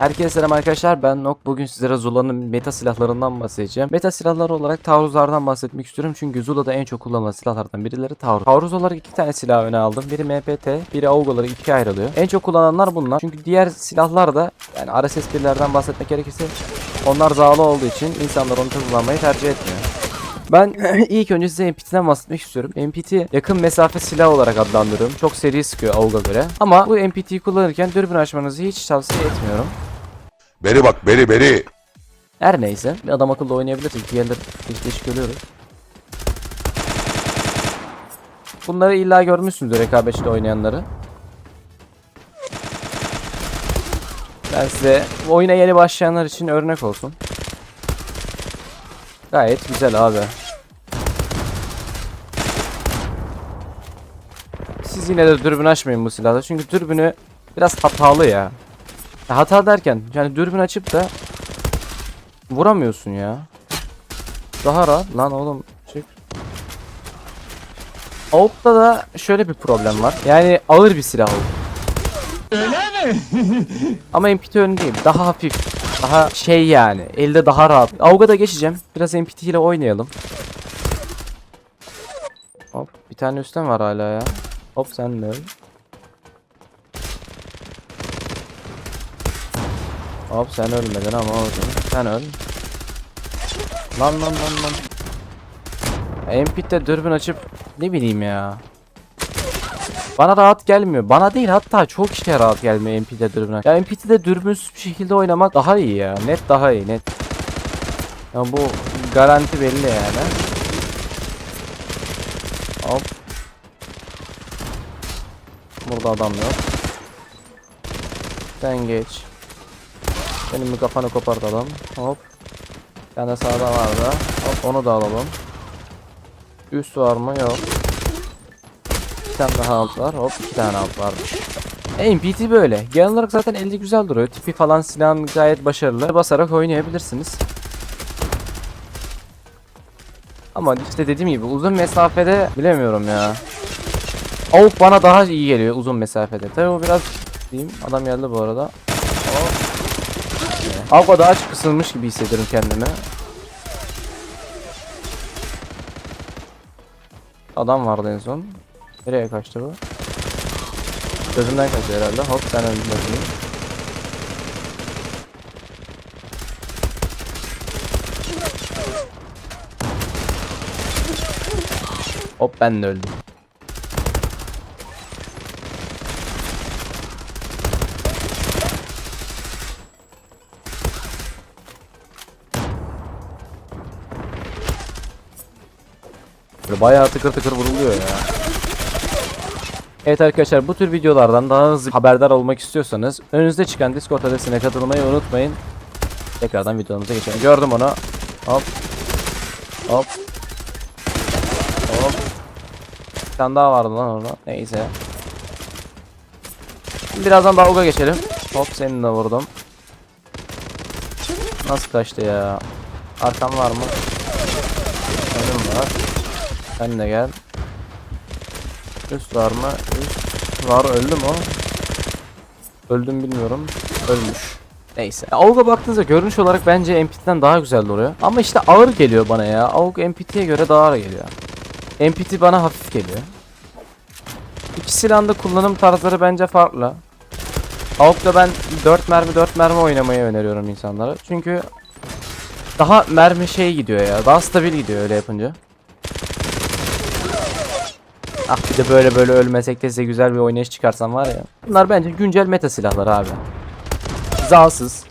Herkese selam arkadaşlar ben Nok bugün sizlere Zula'nın meta silahlarından bahsedeceğim. Meta silahları olarak taarruzlardan bahsetmek istiyorum çünkü Zula'da en çok kullanılan silahlardan birileri taarruz. Taarruz olarak iki tane silah öne aldım. Biri MPT, biri AUG olarak ikiye ayrılıyor. En çok kullananlar bunlar. Çünkü diğer silahlar da yani RSS1'lerden bahsetmek gerekirse onlar zağlı olduğu için insanlar onu kullanmayı tercih etmiyor. Ben ilk önce size MPT'den bahsetmek istiyorum. MPT yakın mesafe silah olarak adlandırıyorum. Çok seri sıkıyor AUG'a göre. Ama bu MPT'yi kullanırken dürbün açmanızı hiç tavsiye etmiyorum. Beri bak beri beri. Her neyse. Bir adam akıllı oynayabilirsiniz. Diğerleri değişik değişik görüyoruz. Bunları illa görmüşsünüzdür rekabetçide oynayanları. Ben size oyuna yeni başlayanlar için örnek olsun. Gayet güzel abi. Siz yine de dürbün açmayın bu silahla. Çünkü dürbünü biraz hatalı ya. Ya Hata derken yani dürbün açıp da vuramıyorsun ya. Daha rahat lan oğlum çık. AWP'da da şöyle bir problem var. Yani ağır bir silah AWP. Öyle mi? Ama MPT öyle değil. Daha hafif. Daha şey yani. Elde daha rahat. AWP'a da geçeceğim. Biraz MPT ile oynayalım. Hop. Bir tane üstten var hala ya. Hop sen de öl. Hop sen ölmedin ama olsun. Sen öl. Lan lan lan lan. MP'de dürbün açıp ne bileyim ya. Bana rahat gelmiyor. Bana değil hatta çok kişiye rahat gelmiyor MP'de dürbün aç. Ya MP'de dürbünsüz bir şekilde oynamak daha iyi ya. Net daha iyi net. Ya bu garanti belli yani. Hop. Burada adam yok. Sen geç. Benim bir kafanı kopartalım. Hop. Tane sağda vardı. Hop onu da alalım. Üst var mı? Yok. Bir tane daha alt var. Hop iki tane alt varmış. MPT böyle. Genel olarak zaten elde güzel duruyor. Tipi falan silahın gayet başarılı. Basarak oynayabilirsiniz. Ama işte dediğim gibi uzun mesafede bilemiyorum ya. Avuk bana daha iyi geliyor uzun mesafede. Tabii o biraz diyeyim. Adam geldi bu arada. Avuk'a daha çok kısılmış gibi hissediyorum kendimi. Adam vardı en son. Nereye kaçtı bu? Gözümden kaçıyor herhalde. Hop öldün bakayım. Hop ben de öldüm. Böyle bayağı tıkır tıkır vuruluyor ya. Evet arkadaşlar bu tür videolardan daha hızlı haberdar olmak istiyorsanız önünüzde çıkan Discord adresine katılmayı unutmayın. Tekrardan videomuza geçelim. Gördüm onu. Hop. Hop. Hop. Bir tane daha vardı lan orada. Neyse. Birazdan dalga geçelim. Hop seni de vurdum. Nasıl kaçtı ya? Arkam var mı? Sen de gel. Üst var mı? Üst var. Öldü mü o? Öldüm bilmiyorum. Ölmüş. Neyse. AUG'a baktığınızda görünüş olarak bence MPT'den daha güzel duruyor. Ama işte ağır geliyor bana ya. AUG MPT'ye göre daha ağır geliyor. MPT bana hafif geliyor. İki silahın kullanım tarzları bence farklı. AUG'da ben 4 mermi 4 mermi oynamayı öneriyorum insanlara. Çünkü daha mermi şey gidiyor ya. Daha stabil gidiyor öyle yapınca. Ah bir de böyle böyle ölmesek de size güzel bir oynayış çıkarsam var ya. Bunlar bence güncel meta silahları abi. Zalsız.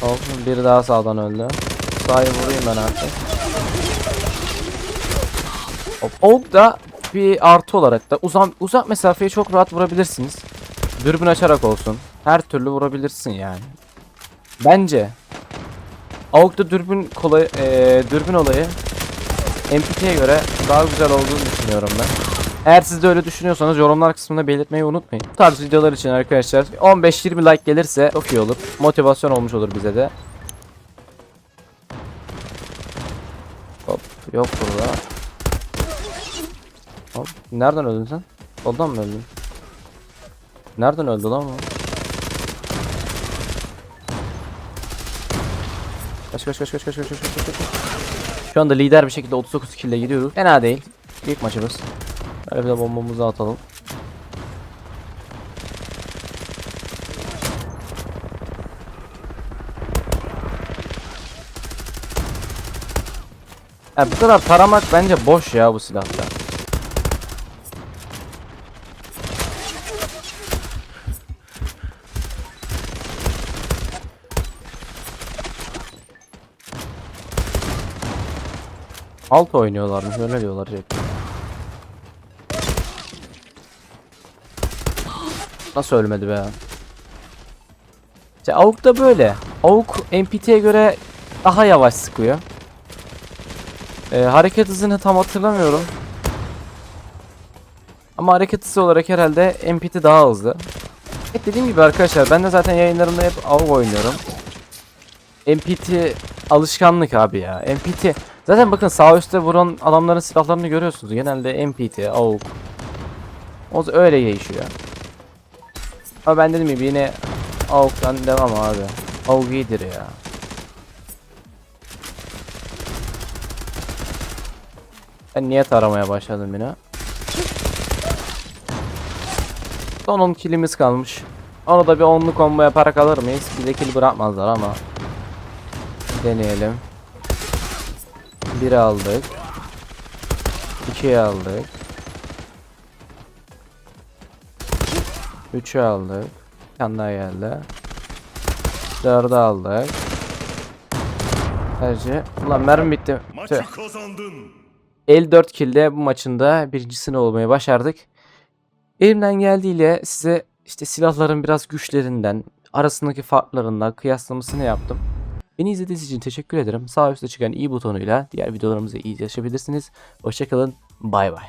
Hop biri daha sağdan öldü. Sağı vurayım ben artık. Hop. Hop da bir artı olarak da uzak, uzak mesafeyi çok rahat vurabilirsiniz. Dürbün açarak olsun. Her türlü vurabilirsin yani. Bence. AUG'da dürbün kolay, eee, dürbün olayı MPT'ye göre daha güzel olduğunu düşünüyorum ben. Eğer siz de öyle düşünüyorsanız yorumlar kısmında belirtmeyi unutmayın. Bu tarz videolar için arkadaşlar 15-20 like gelirse çok iyi olur. Motivasyon olmuş olur bize de. Hop yok burada. Hop nereden öldün sen? Soldan mı öldün? Nereden öldü lan o? Kaç kaç kaç kaç kaç kaç kaç kaç kaç. Şu anda lider bir şekilde 39 kill ile gidiyoruz. Fena değil. İlk maçımız. Böyle bir de bombamızı atalım. Ya bu kadar taramak bence boş ya bu silahta. Alt oynuyorlarmış öyle diyorlar Jack. Nasıl ölmedi be? İşte AUK da böyle. AUK MPT'ye göre daha yavaş sıkıyor. Ee, hareket hızını tam hatırlamıyorum. Ama hareket hızı olarak herhalde MPT daha hızlı. Evet dediğim gibi arkadaşlar ben de zaten yayınlarımda hep AUG oynuyorum. MPT alışkanlık abi ya. MPT zaten bakın sağ üstte vuran adamların silahlarını görüyorsunuz. Genelde MPT, AUG. O öyle değişiyor. Ama ben dedim gibi yine AUG'dan devam abi. AUG iyidir ya. Ben niye taramaya başladım yine? Son 10 kilimiz kalmış. Onu da bir onlu combo yaparak alır mıyız? Bir de kill bırakmazlar ama. Deneyelim. 1 aldık. 2 aldık. 3'ü aldık. Bir daha geldi. 4'ü aldık. Sadece. Ulan mermi bitti. Tüh. Maçı kazandın. 54 kilde bu maçında birincisini olmayı başardık. Elimden geldiğiyle size işte silahların biraz güçlerinden, arasındaki farklarından kıyaslamasını yaptım. Beni izlediğiniz için teşekkür ederim. Sağ üstte çıkan i butonuyla diğer videolarımızı izleyebilirsiniz. Hoşçakalın. Bay bay.